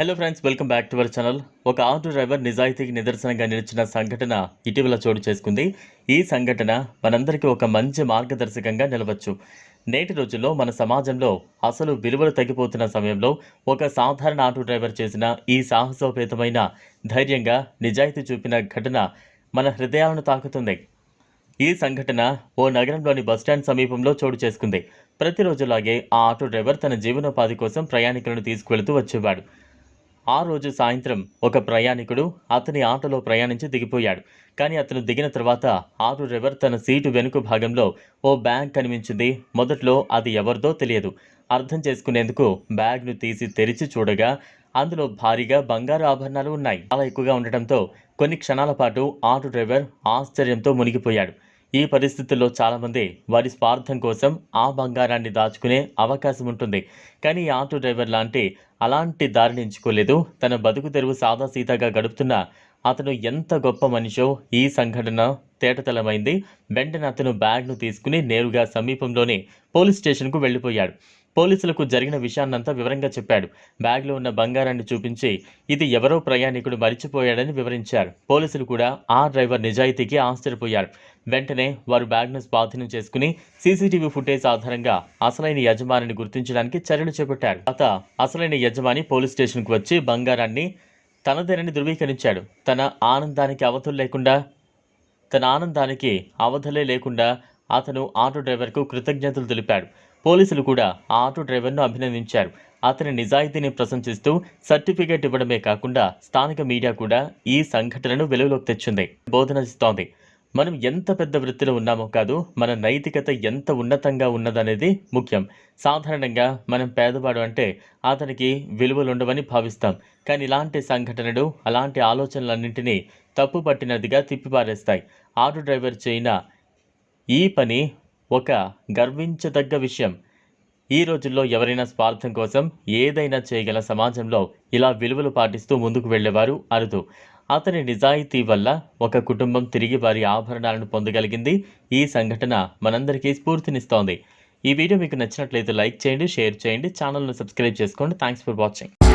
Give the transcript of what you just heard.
Hello friends welcome back to our channel ఒక auto driver నిజాయితీకి నిదర్శనంగా నిలిచిన సంఘటన ఇటీవల చోటు చేసుకుంది. ఈ సంఘటన మనందరికీ ఒక మంచి మార్గదర్శకంగా నిలవచ్చు. నేటి రోజుల్లో మన సమాజంలో అసలు విలువలు తగ్గిపోతున్న సమయంలో ఒక సాధారణ ఆటో డ్రైవర్ చేసిన ఈ సాహసోపేతమైన ధైర్యంగా నిజాయితీ చూపిన ఘటన మన హృదయాలను తాకుతుంది. ఈ సంఘటన ఓ నగరంలోని బస్టాండ్ సమీపంలో చోటు చేసుకుంది. ప్రతిరోజులాగే ఆ ఆటో డ్రైవర్ తన జీవనోపాధి కోసం ప్రయాణికులను తీసుకువెళుతూ వచ్చేవాడు. ఆ రోజు సాయంత్రం ఒక ప్రయాణికుడు అతని ఆటోలో ప్రయాణించి దిగిపోయాడు. కానీ అతను దిగిన తర్వాత ఆటో డ్రైవర్ తన సీటు వెనుక భాగంలో ఓ బ్యాగ్ కనిపించింది. మొదట్లో అది ఎవరిదో తెలియదు. అర్థం చేసుకునేందుకు బ్యాగ్ను తీసి తెరిచి చూడగా అందులో భారీగా బంగారు ఆభరణాలు ఉన్నాయి. చాలా ఎక్కువగా ఉండటంతో కొన్ని క్షణాల పాటు ఆటో డ్రైవర్ ఆశ్చర్యంతో మునిగిపోయాడు. ఈ పరిస్థితుల్లో చాలామంది వారి స్వార్థం కోసం ఆ బంగారాన్ని దాచుకునే అవకాశం ఉంటుంది. కానీ ఈ ఆటో డ్రైవర్ లాంటి అలాంటి దారిని ఎంచుకోలేదు. తన బతుకు తెరువు సాదాసీదాగా గడుపుతున్న అతను ఎంత గొప్ప మనిషో ఈ సంఘటన తేటతలమైంది. వెంటనే అతను బ్యాగ్ను తీసుకుని నేరుగా సమీపంలోని పోలీస్ స్టేషన్కు వెళ్ళిపోయాడు. పోలీసులకు జరిగిన విషయాన్నంతా వివరంగా చెప్పాడు. బ్యాగ్లో ఉన్న బంగారాన్ని చూపించి ఇది ఎవరో ప్రయాణికుడు మరిచిపోయాడని వివరించారు. పోలీసులు కూడా ఆ డ్రైవర్ నిజాయితీకి ఆశ్చర్యపోయారు. వెంటనే వారు బ్యాగ్ను స్వాధీనం చేసుకుని సీసీటీవీ ఫుటేజ్ ఆధారంగా అసలైన యజమానిని గుర్తించడానికి చర్యలు చేపట్టారు. అత అసలైన యజమాని పోలీస్ స్టేషన్కు వచ్చి బంగారాన్ని తనదేనని ధృవీకరించాడు. తన ఆనందానికి అవధులు లేకుండా తన ఆనందానికి అవధులే లేకుండా అతను ఆటో డ్రైవర్కు కృతజ్ఞతలు తెలిపాడు. పోలీసులు కూడా ఆ ఆటో డ్రైవర్ను అభినందించారు. అతని నిజాయితీని ప్రశంసిస్తూ సర్టిఫికేట్ ఇవ్వడమే కాకుండా స్థానిక మీడియా కూడా ఈ సంఘటనను వెలుగులోకి తెచ్చింది. బోధన ఇస్తోంది మనం ఎంత పెద్ద వృత్తిలో ఉన్నామో కాదు మన నైతికత ఎంత ఉన్నతంగా ఉన్నదనేది ముఖ్యం. సాధారణంగా మనం పేదవాడు అంటే అతనికి విలువలు ఉండవని భావిస్తాం. కానీ ఇలాంటి సంఘటనలు అలాంటి ఆలోచనలన్నింటినీ తప్పు పట్టినదిగా తిప్పిపారేస్తాయి. ఆటో డ్రైవర్ చేయిన ఈ పని ఒక గర్వించదగ్గ విషయం. ఈ రోజుల్లో ఎవరైనా స్వార్థం కోసం ఏదైనా చేయగల సమాజంలో ఇలా విలువలు పాటిస్తూ ముందుకు వెళ్ళేవారు అరుదు. అతని నిజాయితీ వల్ల ఒక కుటుంబం తిరిగి వారి ఆభరణాలను పొందగలిగింది. ఈ సంఘటన మనందరికీ స్ఫూర్తినిస్తోంది. ఈ వీడియో మీకు నచ్చినట్లయితే లైక్ చేయండి షేర్ చేయండి ఛానల్ను సబ్స్క్రైబ్ చేసుకోండి. Thanks for watching